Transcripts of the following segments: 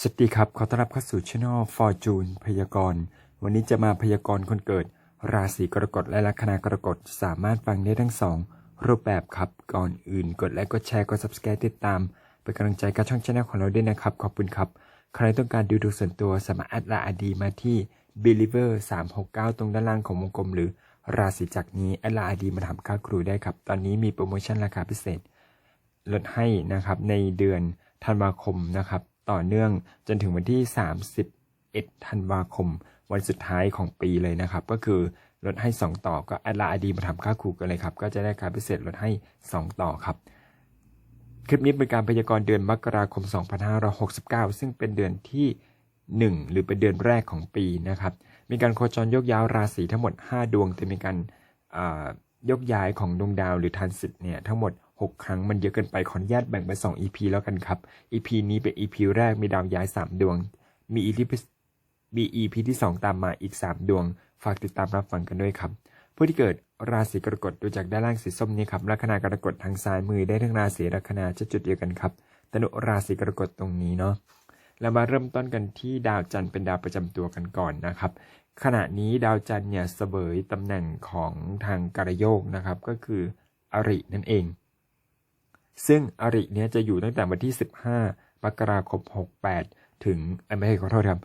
สวัสดีครับ ขอต้อนรับเข้าสู่ช่อง Fortune พยากรณ์ วันนี้จะมาพยากรณ์คนเกิด ราศีกรกฎและลัคนากรกฎสามารถฟังได้ทั้งสองรูปแบบครับ ก่อนอื่น กดไลค์กดแชร์กด subscribe ติดตาม เป็นกำลังใจกับช่องช anel ของเราด้วยนะครับ ขอบคุณครับ ใครต้องการดูดูส่วนตัวสามารถแอดไลน์อดีมาที่ believer 369 ตรงด้านล่างของวงกลม หรือราศีจักรนี้แอดไลน์อดีมาถามค่าครูได้ครับ ตอนนี้มีโปรโมชั่นราคาพิเศษ ลดให้นะครับในเดือนธันวาคมนะครับ ต่อเนื่องจนถึงวันที่ 31 ธันวาคม วันสุดท้ายของปีเลยนะครับ ก็คือลดให้ 2 ต่อก็แอดไลน์อดีมาทำค่าคูกันเลยครับ ก็จะได้ค่าพิเศษลดให้ 2 ต่อครับ คลิปนี้เป็นการพยากรณ์เดือนมกราคม 2569 ซึ่งเป็นเดือนที่ 1 หรือเป็นเดือนแรกของปีนะครับ มีการโคจรยกย้ายราศีทั้งหมด 5 ดวงแต่มีการยกย้ายของดวงดาวหรือทรานสิตเนี่ยทั้งหมด 6 ครั้งมันเยอะเกินไปขออนุญาตแบ่งเป็น2 EP แล้วกันครับ EP นี้เป็น EP แรกมีดาวย้าย 3 ดวง มี EP มี EP ที่ 2 ตามมาอีก 3 ดวง ฝากติดตามรับฟังกันด้วยครับ ผู้ที่เกิดราศีกรกฎดูจากด้านล่างสีส้มนี้ครับลัคนากรกฎทางซ้ายมือได้ทั้งราศีลัคนาจะจุดเดียวกันครับตนุราศีกรกฎตรงนี้เนาะเรามาเริ่มต้นกันที่ดาวจันทร์เป็นดาวประจำตัวกันก่อนนะครับ ขณะนี้ดาวจันทร์เนี่ยเสวยตำแหน่งของทางการโยกนะครับ ก็คืออรินั่นเอง ซึ่งอริเนี่ยจะอยู่ตั้งแต่วันที่ 15มกราคม 68 ถึงอ้ยไม่ใช่ขอโทษครับ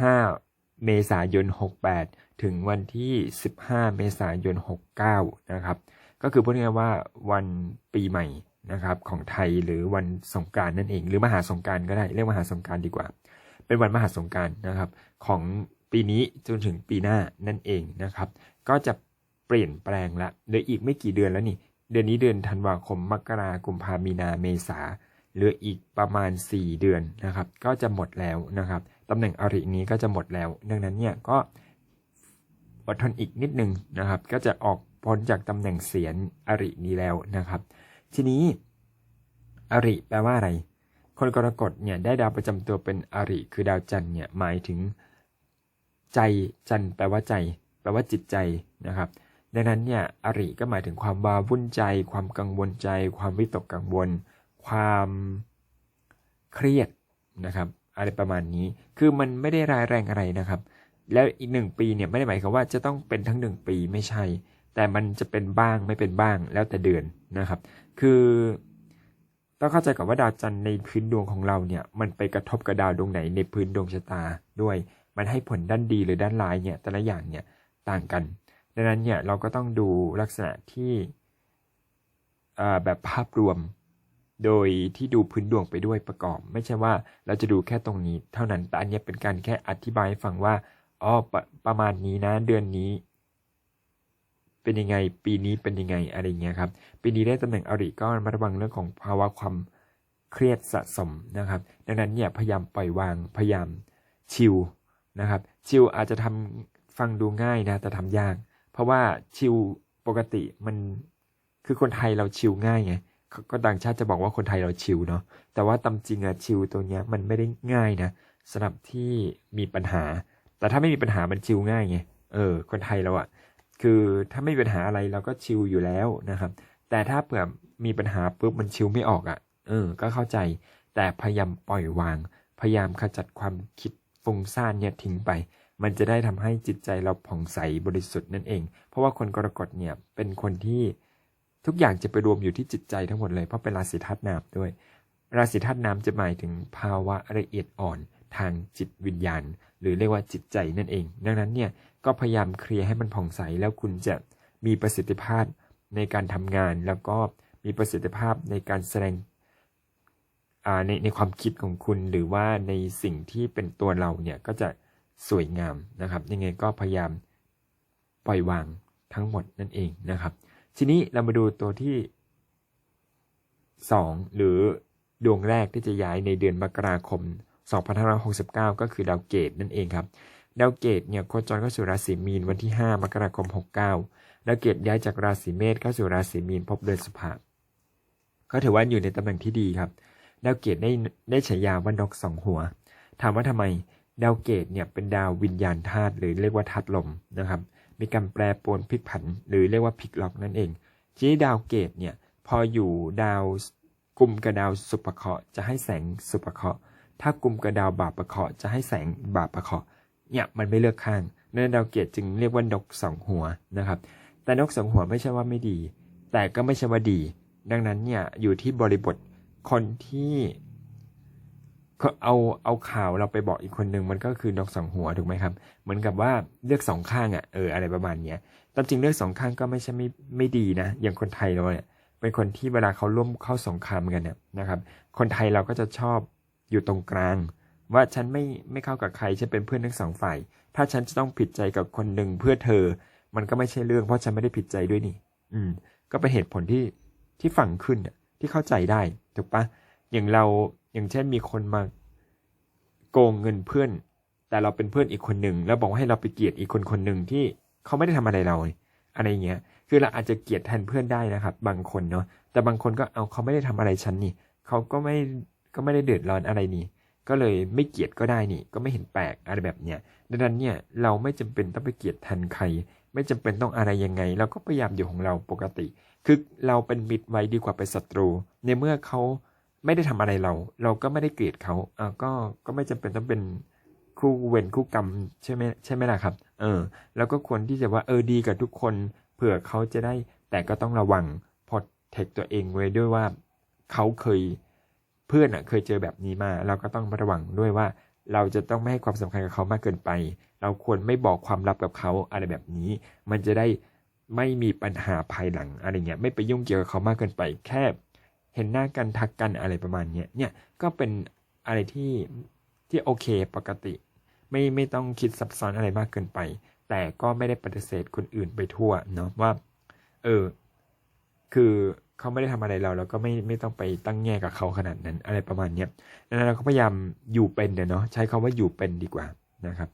15 เมษายน 68 ถึงวันที่ 15 เมษายน 69 นะครับ ก็คือพูดง่ายๆว่าวันปีใหม่นะครับของไทยหรือวันสงการนั่นเอง หรือมหาสงการก็ได้เรียกมหาสงการดีกว่า เป็นวันมหาสงการนะครับ ของปีนี้จนถึงปีหน้านั่นเองนะครับ ก็จะเปลี่ยนแปลงละเหลืออีกไม่กี่เดือนแล้วนี่ เดือนนี้เดือนธันวาคมมกรากุมภามีนาเมษาเหลืออีกประมาณ 4 เดือนนะครับ ก็จะหมดแล้วนะครับตำแหน่งอรินี้ก็จะหมดแล้ว ดังนั้นเนี่ยก็อดทนอีกนิดนึงนะครับ ก็จะออกพ้นจากตำแหน่งเสียนอรินี้แล้วนะครับ ทีนี้ อริแปลว่าอะไร คนกรกฎเนี่ยได้ดาวประจำตัวเป็นอริคือดาวจันทร์เนี่ยหมายถึงใจจันแปลว่าใจ แปลว่าจิตใจนะครับ ดังนั้นเนี่ยอริก็หมายถึงความวาวุ่นใจ ความกังวลใจ ความวิตกกังวล ความเครียดนะครับ อะไรประมาณนี้ คือมันไม่ได้ร้ายแรงอะไรนะครับ แล้วอีกหนึ่งปีเนี่ยไม่ได้หมายความว่าจะต้องเป็นทั้งหนึ่งปีไม่ใช่ แต่มันจะเป็นบ้างไม่เป็นบ้างแล้วแต่เดือนนะครับ คือต้องเข้าใจก่อนว่าดาวจันทร์ในพื้นดวงของเราเนี่ยมันไปกระทบกับดาวดวงไหนในพื้นดวงชะตาด้วย มันให้ผลด้านดีหรือด้านร้ายเนี่ยแต่ละอย่างเนี่ยต่างกัน ดังนั้นเนี่ยเราก็ต้องดูลักษณะที่แบบภาพรวม โดยที่ดูพื้นดวงไปด้วยประกอบ ไม่ใช่ว่าเราจะดูแค่ตรงนี้เท่านั้นแต่อันนี้เป็นการแค่อธิบายฟังว่าอ๋อปประมาณนี้นะเดือนนี้ เป็นยังไงปีนี้เป็นยังไงอะไรเงี้ยครับปีนี้ได้ตำแหน่งอริก็มาระวังเรื่องของภาวะความเครียดสะสมนะครับ ดังนั้นเนี่ยพยายามปล่อยวางพยายามชิลนะครับชิลอาจจะทำฟังดูง่ายนะแต่ทำยาก เพราะว่าชิลปกติมันคือคนไทยเราชิลง่ายไงก็ต่างชาติจะบอกว่าคนไทยเราชิลเนาะแต่ว่าตามจริงอะชิลตัวเนี้ยมันไม่ได้ง่ายนะสำหรับที่มีปัญหา แต่ถ้าไม่มีปัญหามันชิลง่ายไงเออ คนไทยเราอะคือถ้าไม่มีปัญหาอะไรเราก็ชิลอยู่แล้วนะครับ แต่ถ้าเผื่อมีปัญหาปุ๊บมันชิลไม่ออกอะ่ะเออ ก็เข้าใจ แต่พยายามปล่อยวาง พยายามขจัดความคิดฟุ้งซ่านเนี่ยทิ้งไป มันจะได้ทำให้จิตใจเราผ่องใสบริสุทธิ์นั่นเอง เพราะว่าคนกรกฎเนี่ยเป็นคนที่ทุกอย่างจะไปรวมอยู่ที่จิตใจทั้งหมดเลย เพราะเป็นราศีธาตุน้ำด้วย ราศีธาตุน้ำจะหมายถึงภาวะละเอียดอ่อนทางจิตวิญญาณ หรือเรียกว่าจิตใจนั่นเอง ดังนั้นเนี่ยก็พยายามเคลียร์ให้มันผ่องใสแล้วคุณจะมีประสิทธิภาพในการทำงาน แล้วก็มีประสิทธิภาพในการแสดงในในความคิดของคุณหรือว่าในสิ่งที่เป็นตัวเราเนี่ยก็จะ สวยงามนะครับ ยังไงก็พยายามปล่อยวางทั้งหมดนั่นเองนะครับ ทีนี้เรามาดูตัวที่2หรือดวงแรกที่จะย้ายในเดือนมกราคม 2569 ก็คือดาวเกตนั่นเองครับดาวเกตเนี่ยโคจรเข้าสู่ราศีมีนวันที่ 5 มกราคม 69ดาวเกตย้ายจากราศีเมษเข้าสู่ราศีมีนพบเดือนสุภาก็ถือว่าอยู่ในตำแหน่งที่ดีครับดาวเกตได้ได้ฉายาว่านกสองหัว ถามว่าทำไม ดาวเกตเนี่ยเป็นดาววิญญาณธาตุหรือเรียกว่าธาตุลมนะครับ มีการแปรปรวนพลิกผัน หรือเรียกว่าพลิกล็อกนั่นเอง ที่ดาวเกตเนี่ยพออยู่ดาวกลุ่มกับดาวสุภเคราะห์จะให้แสงสุภเคราะห์ถ้ากลุ่มกับดาวบาปประเคราะห์จะให้แสงบาปประเคราะห์เนี่ยมันไม่เลือกข้างนั่นดาวเกตจึงเรียกว่านกสองหัวนะครับ แต่นกสองหัวไม่ใช่ว่าไม่ดี แต่ก็ไม่ใช่ว่าดี ดังนั้นเนี่ยอยู่ที่บริบทคนที่ เขาเอาเอาข่าวเราไปบอกอีกคนหนึ่งมันก็คือนกสองหัวถูกไหมครับ เหมือนกับว่าเลือกสองข้างอะเอออะไรประมาณเนี้ยตามจริงเลือกสองข้างก็ไม่ใช่ไม่ไม่ดีนะ อย่างคนไทยเราเนี่ยเป็นคนที่เวลาเขาร่วมเข้าสงครามกันเนี่ยนะครับ คนไทยเราก็จะชอบอยู่ตรงกลาง ว่าฉันไม่ไม่เข้ากับใครฉันเป็นเพื่อนทั้งสองฝ่าย ถ้าฉันจะต้องผิดใจกับคนหนึ่งเพื่อเธอ มันก็ไม่ใช่เรื่องเพราะฉันไม่ได้ผิดใจด้วยนี่ อืม ก็เป็นเหตุผลที่ที่ฟังขึ้นน่ะที่เข้าใจได้ถูกปะอย่างเรา อย่างเช่นมีคนมาโกงเงินเพื่อน แต่เราเป็นเพื่อนอีกคนหนึ่งแล้วบอกว่าให้เราไปเกลียดอีกคนคนหนึ่งที่เขาไม่ได้ทำอะไรเราอะไรเงี้ย คือเราอาจจะเกลียดแทนเพื่อนได้นะครับ บางคนเนาะแต่บางคนก็เอาเขาไม่ได้ทำอะไรฉันนี่เขาก็ไม่ก็ไม่ได้เดือดร้อนอะไรนี่ก็เลยไม่เกลียดก็ได้นี่ ก็ไม่เห็นแปลกอะไรแบบเนี้ยดังนั้นเนี่ยเราไม่จำเป็นต้องไปเกลียดแทนใคร ไม่จำเป็นต้องอะไรยังไง เราก็พยายามอยู่ของเราปกติ คือเราเป็นมิตรไว้ดีกว่าเป็นศัตรู ในเมื่อเขา ไม่ได้ทำอะไรเรา เราก็ไม่ได้เกลียดเขาอ่าก็ก็ไม่จำเป็นต้องเป็นคู่เวรคู่กรรมใช่ไหมใช่ไหมล่ะครับ เออ แล้วก็ควรที่จะว่าเออดีกับทุกคนเผื่อเขาจะได้ แต่ก็ต้องระวังพอเทคตัวเองไว้ด้วยว่าเขาเคยเพื่อนอะเคยเจอแบบนี้มา เราก็ต้องระวังด้วยว่า เราจะต้องไม่ให้ความสำคัญกับเขามากเกินไป เราควรไม่บอกความลับกับเขาอะไรแบบนี้ มันจะได้ไม่มีปัญหาภายหลังอะไรเงี้ยไม่ไปยุ่งเกี่ยวกับเขามากเกินไป แค่ เห็นหน้ากันทักกันอะไรประมาณเนี้ยเนี่ยก็เป็นอะไรที่ที่โอเคปกติ ไม่ไม่ต้องคิดซับซ้อนอะไรมากเกินไป แต่ก็ไม่ได้ปฏิเสธคนอื่นไปทั่วเนาะว่า เออ คือเขาไม่ได้ทำอะไรเราเราก็ไม่ไม่ต้องไปตั้งแง่กับเขาขนาดนั้น อะไรประมาณเนี้ยดังนั้นเราก็พยายามอยู่เป็นเนาะใช้คาว่าอยู่เป็นดีกว่านะครับ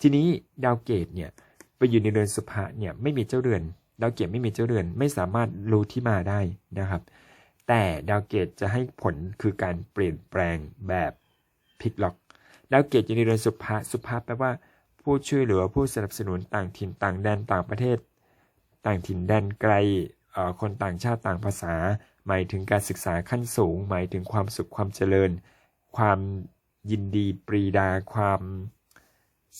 ทีนี้ดาวเกตเนี่ยไปอยู่ในเรือนสุภะเนี่ยไม่มีเจ้าเรือน ดาวเกตไม่มีเจ้าเรือน ไม่สามารถรู้ที่มาได้นะครับ แต่ดาวเกตจะให้ผลคือการเปลี่ยนแปลงแบบพลิกล็อก ดาวเกตยู่ในเรือนสุภะสุภะแปลว่า ผู้ช่วยเหลือผู้สนับสนุนต่างถิ่นต่างแดนต่างประเทศ ต่างถิ่นแดนไกลคนต่างชาติต่างภาษา หมายถึงการศึกษาขั้นสูง หมายถึงความสุขความเจริญ ความยินดีปรีดา ความ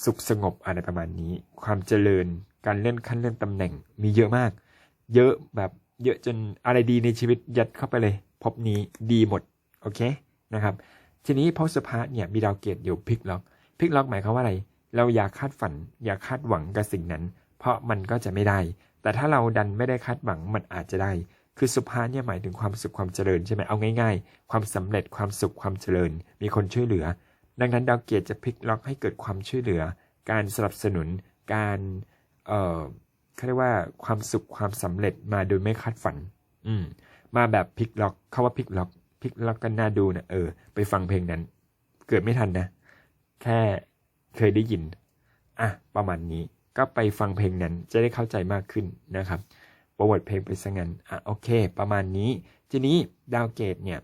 สุขสงบอะไรประมาณนี้ ความเจริญ การเลื่อนขั้นเลื่อนตำแหน่งมีเยอะมาก เยอะแบบ เยอะจนอะไรดีในชีวิตยัดเข้าไปเลยพบนี้ดีหมดโอเคนะครับทีนี้พอสภาเนี่ยมีดาวเกตอยู่พลิกล็อกพลิกล็อกหมายความว่าอะไร เราอย่าคาดฝัน อย่าคาดหวังกับสิ่งนั้น เพราะมันก็จะไม่ได้ แต่ถ้าเราดันไม่ได้คาดหวังมันอาจจะได้ คือสุภาเนี่ยหมายถึงความสุขความเจริญใช่ไหมเอาง่ายๆ ความสำเร็จความสุขความเจริญ มีคนช่วยเหลือ ดังนั้นดาวเกียรติจะพลิกล็อกให้เกิดความช่วยเหลือ การสนับสนุนการเอ่อ เขาเรียกว่าความสุขความสำเร็จมาโดยไม่คาดฝัน อืม มาแบบพลิกล็อกเขาว่าพลิกล็อกพลิกล็อกกันน่าดูนะเออ ไปฟังเพลงนั้น เกิดไม่ทันนะ แค่เคยได้ยิน อะ ประมาณนี้ ก็ไปฟังเพลงนั้นจะได้เข้าใจมากขึ้นนะครับโปรโมทเพลงไปซะงั้นอะโอเค ประมาณนี้ ทีนี้ดาวเกตเนี่ย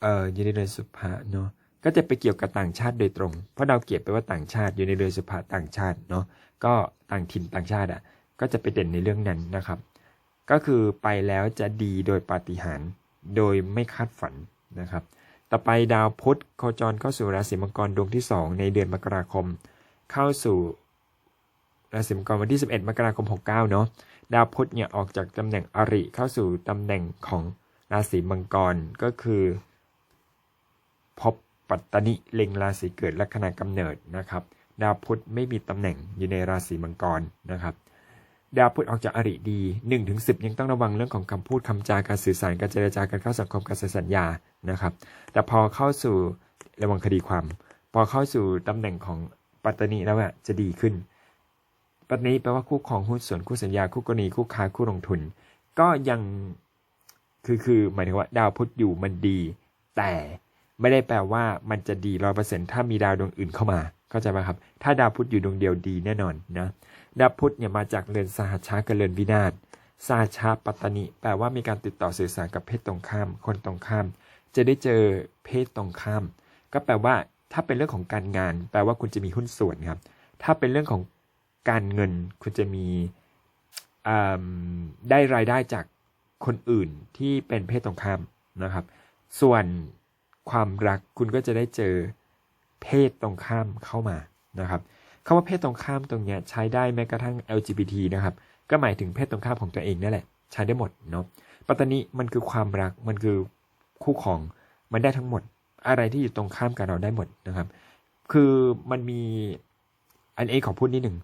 เอ่ออยู่ในเรือนสุภาเนาะ ก็จะไปเกี่ยวกับต่างชาติโดยตรง เพราะดาวเกตแปลว่าต่างชาติอยู่ในเรือนสุภาต่างชาติเนาะก็ต่างถิ่นต่างชาติอะก็จะไปเด่นในเรื่องนั้นนะครับ ก็คือไปแล้วจะดีโดยปาฏิหาริย์โดยไม่คาดฝันนะครับ ต่อไปดาวพุธโคจรเข้าสู่ราศีมังกรดวงที่ 2 ในเดือนมกราคม เข้าสู่ราศีมังกรวันที่ 11 มกราคม 69 เนาะดาวพุธเนี่ยออกจากตำแหน่งอริเข้าสู่ตำแหน่งของราศีมังกรก็คือพบ ปัตตนิเล็งราศีเกิดลัคนากำเนิดนะครับ ดาวพุธไม่มีตำแหน่งอยู่ในราศีมังกรนะครับดาวพุธออกจากอริดี1ถึง10 ยังต้องระวังเรื่องของคำพูดคำจาการสื่อสารการเจรจาการเข้าสังคมการเซ็นสัญญานะครับ แต่พอเข้าสู่ระวังคดีความ พอเข้าสู่ตำแหน่งของปัตตนีแล้วอะจะดีขึ้น ปัตตนีแปลว่าคู่ครองหุ้นส่วนคู่สัญญาคู่กรณีคู่ค้าคู่ลงทุน ก็ยังคือคือหมายถึงว่าดาวพุธอยู่มันดี แต่ ไม่ได้แปลว่ามันจะดีร้อยเปอร์เซ็นถ้ามีดาวดวงอื่นเข้ามา เข้าใจไหมครับ ถ้าดาวพุธอยู่ดวงเดียวดีแน่นอนนะ ดาวพุธเนี่ยมาจากเรือนสหัชชากับเรือนวินาศสหัชชาปัตตนิแปลว่ามีการติดต่อสื่อสารกับเพศตรงข้าม คนตรงข้าม จะได้เจอเพศตรงข้าม ก็แปลว่าถ้าเป็นเรื่องของการงาน แปลว่าคุณจะมีหุ้นส่วนครับ ถ้าเป็นเรื่องของการเงินคุณจะมีได้รายได้จากคนอื่นที่เป็นเพศตรงข้ามนะครับ ส่วน ความรักคุณก็จะได้เจอเพศตรงข้ามเข้ามานะครับคำว่าเพศตรงข้ามตรงเนี้ยใช้ได้แม้กระทั่ง LGBT นะครับ ก็หมายถึงเพศตรงข้ามของตัวเองนั่นแหละใช้ได้หมดเนาะปัตตานีมันคือความรักมันคือคู่ของมันได้ทั้งหมด อะไรที่อยู่ตรงข้ามกับเราได้หมดนะครับ คือมันมีอันเองขอพูดนิดหนึ่ง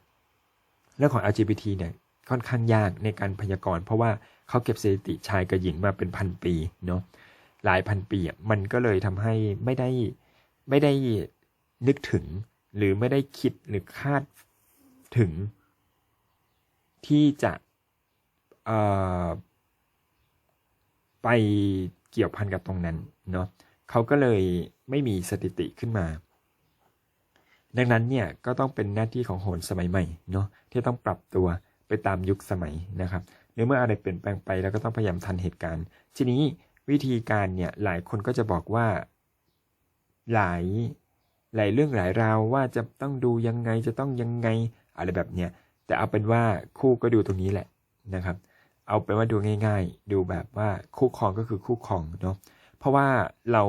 เรื่องของ LGBT เนี่ยค่อนข้างยากในการพยากรณ์เพราะว่าเขาเก็บสถิติชายกับหญิงมาเป็นพันปีเนาะ หลายพันปีมันก็เลยทำให้ไม่ได้ไม่ได้นึกถึง หรือไม่ได้คิดหรือคาดถึง ที่จะไปเกี่ยวพันกับตรงนั้นเนาะเขาก็เลยไม่มีสถิติขึ้นมา ดังนั้นเนี่ยก็ต้องเป็นหน้าที่ของโหรสมัยใหม่เนาะที่ต้องปรับตัวไปตามยุคสมัยนะครับในเมื่ออะไรเปลี่ยนแปลงไปแล้วก็ต้องพยายามทันเหตุการณ์ ทีนี้ วิธีการเนี่ยหลายคนก็จะบอกว่า หลายหลายเรื่องหลายราวว่าจะต้องดูยังไงจะต้องยังไงอะไรแบบเนี้ยแต่เอาเป็นว่าคู่ก็ดูตรงนี้แหละนะครับ เอาเป็นว่าดูง่าย ๆ ดูแบบว่าคู่ครองก็คือคู่ครองเนาะเพราะว่าเรา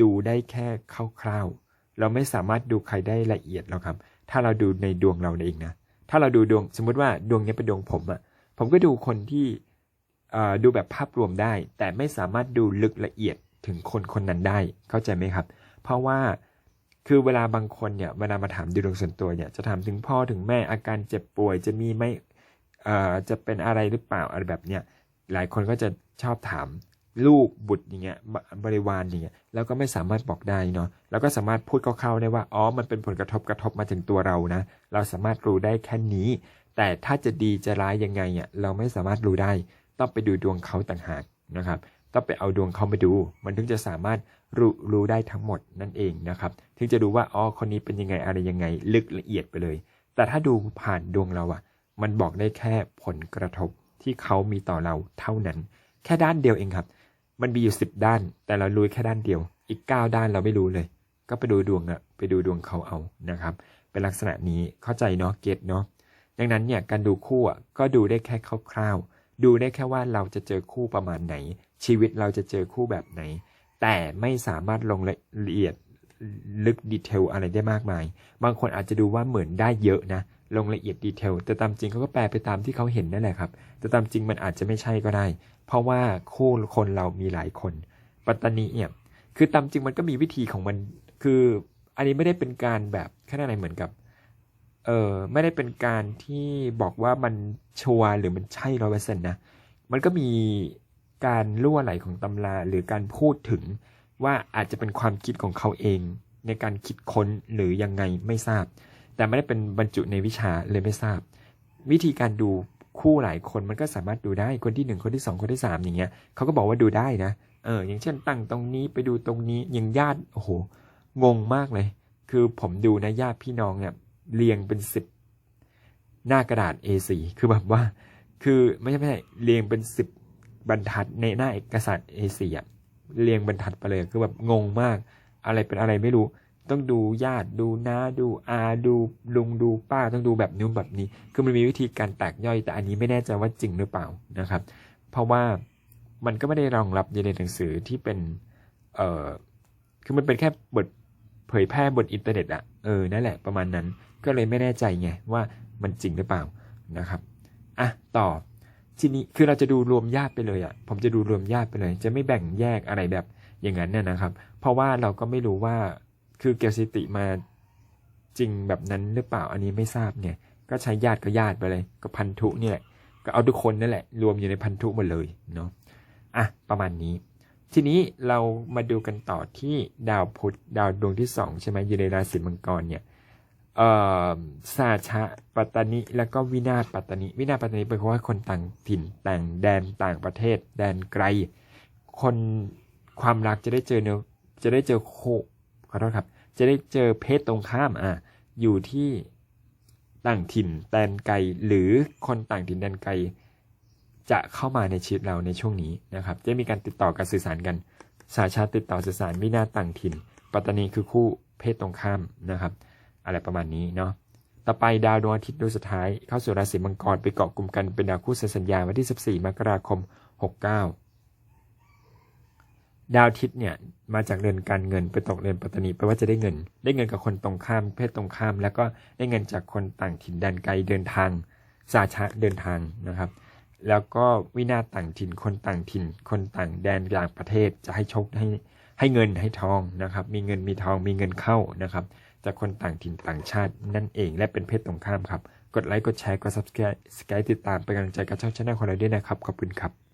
ดูได้แค่คร่าวๆเราไม่สามารถดูใครได้ละเอียดหรอกครับ ถ้าเราดูในดวงเราเองนะถ้าเราดูดวงสมมุติว่าดวงนี้เป็นดวงผมอะผมก็ดูคนที่ ดูแบบภาพรวมได้ แต่ไม่สามารถดูลึกละเอียดถึงคนคนนั้นได้ เข้าใจไหมครับ เพราะว่าคือเวลาบางคนเนี่ยเวลามาถามดูดวงส่วนตัวเนี่ยจะถามถึงพ่อถึงแม่อาการเจ็บป่วยจะมีไหมเอ่อจะเป็นอะไรหรือเปล่าอะไรแบบเนี้ยหลายคนก็จะชอบถามลูกบุตรอย่างเงี้ยบบริวารอย่างเงี้ยแล้วก็ไม่สามารถบอกได้เนาะแล้วก็สามารถพูดคร่าวๆได้ว่าอ๋อมันเป็นผลกระทบกระทบมาถึงตัวเรานะ เราสามารถรู้ได้แค่นี้ แต่ถ้าจะดีจะร้ายยังไงอะเราไม่สามารถรู้ได้ ต้องไปดูดวงเขาต่างหากนะครับต้องไปเอาดวงเขามาดู มันถึงจะสามารถรู้รู้ได้ทั้งหมดนั่นเองนะครับ ถึงจะดูว่าอ๋อคนนี้เป็นยังไงอะไรยังไง ลึกละเอียดไปเลย แต่ถ้าดูผ่านดวงเราอะมันบอกได้แค่ผลกระทบที่เขามีต่อเราเท่านั้น แค่ด้านเดียวเองครับ มันมีอยู่สิบด้าน แต่เรารู้แค่ด้านเดียว อีกเก้าด้านเราไม่รู้เลย ก็ไปดูดวงอะไปดูดวงเขาเอานะครับ เป็นลักษณะนี้เข้าใจเนาะเก็ตเนาะดังนั้นเนี่ยการดูคู่อะก็ดูได้แค่คร่าวๆ ดูได้แค่ว่าเราจะเจอคู่ประมาณไหน ชีวิตเราจะเจอคู่แบบไหน แต่ไม่สามารถลงละเอียดลึกดีเทลอะไรได้มากมาย บางคนอาจจะดูว่าเหมือนได้เยอะนะ ลงละเอียดดีเทล แต่ตามจริงเขาก็แปลไปตามที่เขาเห็นนั่นแหละครับ แต่ตามจริงมันอาจจะไม่ใช่ก็ได้ เพราะว่าคู่คนเรามีหลายคน ปัตตานีเนี่ย คือตามจริงมันก็มีวิธีของมัน คืออันนี้ไม่ได้เป็นการแบบแค่ไหนเหมือนกับ เออไม่ได้เป็นการที่บอกว่ามันชัวร์หรือมันใช่ร้อยเปอร์เซ็นต์นะ มันก็มีการล่วไหลของตำราหรือการพูดถึงว่าอาจจะเป็นความคิดของเขาเอง ในการคิดค้นหรือยังไงไม่ทราบ แต่ไม่ได้เป็นบรรจุในวิชาเลยไม่ทราบ วิธีการดูคู่หลายคนมันก็สามารถดูได้คนที่หนึ่งคนที่สองคนที่สามอย่างเงี้ยเขาก็บอกว่าดูได้นะเอออย่างเช่นตั้งตรงนี้ไปดูตรงนี้ย่างญาติโอ้โหงงมากเลย คือผมดูนะญาติพี่น้องเนี่ย เรียงเป็นสิบหน้ากระดาษ A4 คือแบบว่า คือไม่ใช่ไม่ใช่เรียงเป็นสิบบรรทัดในหน้าเอกสาร A4 อะเรียงบรรทัดไปเลยคือแบบงงมาก อะไรเป็นอะไรไม่รู้ ต้องดูญาติดูน้าดูอาดูลุงดูป้าต้องดูแบบนู้นแบบนี้ คือมันมีวิธีการแตกย่อยแต่อันนี้ไม่แน่ใจว่าจริงหรือเปล่านะครับ เพราะว่ามันก็ไม่ได้รองรับในหนังสือที่เป็น เอ่อ คือมันเป็นแค่บทเผยแพร่บนอินเทอร์เน็ตอะเออ นั่นแหละประมาณนั้น ก็เลยไม่แน่ใจไงว่ามันจริงหรือเปล่านะครับอะต่อทีนี้คือเราจะดูรวมญาติไปเลยอะผมจะดูรวมญาติไปเลย จะไม่แบ่งแยกอะไรแบบอย่างนั้นเนี่ยนะครับ เพราะว่าเราก็ไม่รู้ว่าคือเกลสิติมาจริงแบบนั้นหรือเปล่าอันนี้ไม่ทราบเนี่ย ก็ใช้ญาติก็ญาติไปเลยก็พันธุนี่แหละก็เอาทุกคนนั่นแหละ รวมอยู่ในพันธุหมดเลยเนาะอะประมาณนี้ ทีนี้เรามาดูกันต่อที่ดาวพุธดาวดวงที่สองใช่ไหมอยู่ในราศีมังกรเนี่ย สาชะปัตตานิ แล้วก็วินาศปัตตานิ วินาศปัตตานิเป็นเพราะว่าคนต่างถิ่นต่างแดนต่างประเทศ แดนไกล คนความรักจะได้เจอเนื้อจะได้เจอโคขอโทษครับ จะได้เจอเพศตรงข้ามอะอยู่ที่ต่างถิ่นแดนไกลหรือคนต่างถิ่นแดนไกล จะเข้ามาในชีวิตเราในช่วงนี้นะครับ จะมีการติดต่อการสื่อสารกัน สาชาติดต่อสื่อสารวินาศต่างถิ่น ปัตตานีคือคู่เพศตรงข้ามนะครับ อะไรประมาณนี้เนาะต่อไปดาวดวงอาทิตย์ดวงสุดท้ายเข้าสู่ราศีมังกรไปเกาะกลุ่มกันเป็นดาวคู่เซ็นสัญญาวันที่ 14 มกราคม 69 ดาวอาทิตย์เนี่ยมาจากเรือนการเงินไปตกเรือนปัตตานีแปลว่าจะได้เงิน ได้เงินกับคนตรงข้าม เพศตรงข้าม แล้วก็ได้เงินจากคนต่างถิ่นแดนไกลเดินทางสาชะเดินทางนะครับแล้วก็วินาต่างถิ่นคนต่างถิ่น คนต่างแดนต่างประเทศจะให้โชคให้ให้เงินให้ทองนะครับ มีเงินมีทองมีเงินเข้านะครับ จากคนต่างถิ่นต่างชาตินั่นเองและเป็นเพศตรงข้ามครับ กดไลค์กดแชร์กด subscribe สกายติดตามเป็นกำลังใจกับช่องชาแนลของเราด้วยนะครับ ขอบคุณครับ